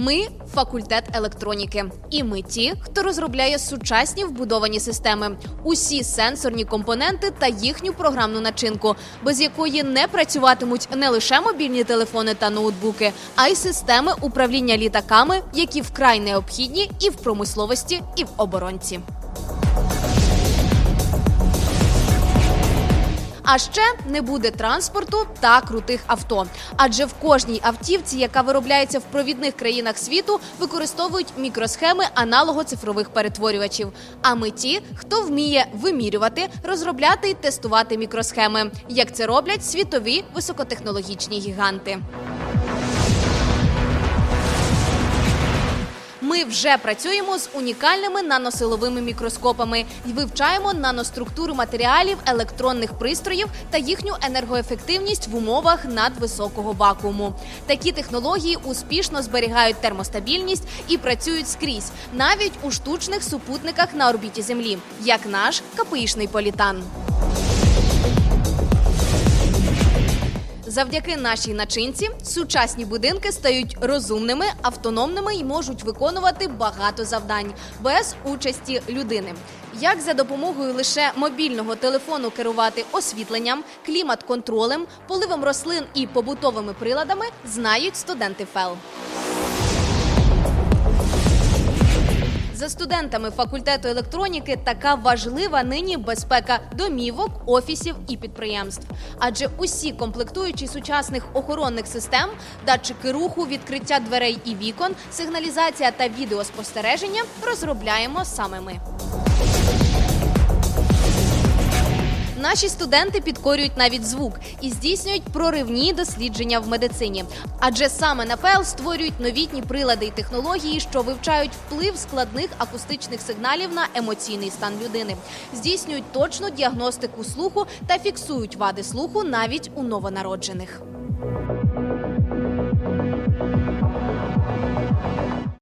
Ми факультет електроніки, і ми ті, хто розробляє сучасні вбудовані системи, усі сенсорні компоненти та їхню програмну начинку, без якої не працюватимуть не лише мобільні телефони та ноутбуки, а й системи управління літаками, які вкрай необхідні і в промисловості, і в оборонці. А ще не буде транспорту та крутих авто. Адже в кожній автівці, яка виробляється в провідних країнах світу, використовують мікросхеми аналого-цифрових перетворювачів. А ми ті, хто вміє вимірювати, розробляти і тестувати мікросхеми, як це роблять світові високотехнологічні гіганти. Ми вже працюємо з унікальними наносиловими мікроскопами і вивчаємо наноструктуру матеріалів, електронних пристроїв та їхню енергоефективність в умовах надвисокого вакууму. Такі технології успішно зберігають термостабільність і працюють скрізь, навіть у штучних супутниках на орбіті Землі, як наш КПІшний політан. Завдяки нашій начинці сучасні будинки стають розумними, автономними і можуть виконувати багато завдань без участі людини. Як за допомогою лише мобільного телефону керувати освітленням, клімат-контролем, поливом рослин і побутовими приладами, знають студенти ФЕЛ. Студентами факультету електроніки така важлива нині безпека домівок, офісів і підприємств. Адже усі комплектуючі сучасних охоронних систем, датчики руху, відкриття дверей і вікон, сигналізація та відеоспостереження розробляємо саме ми. Наші студенти підкорюють навіть звук і здійснюють проривні дослідження в медицині. Адже саме на ПЕЛ створюють новітні прилади і технології, що вивчають вплив складних акустичних сигналів на емоційний стан людини, здійснюють точну діагностику слуху та фіксують вади слуху навіть у новонароджених.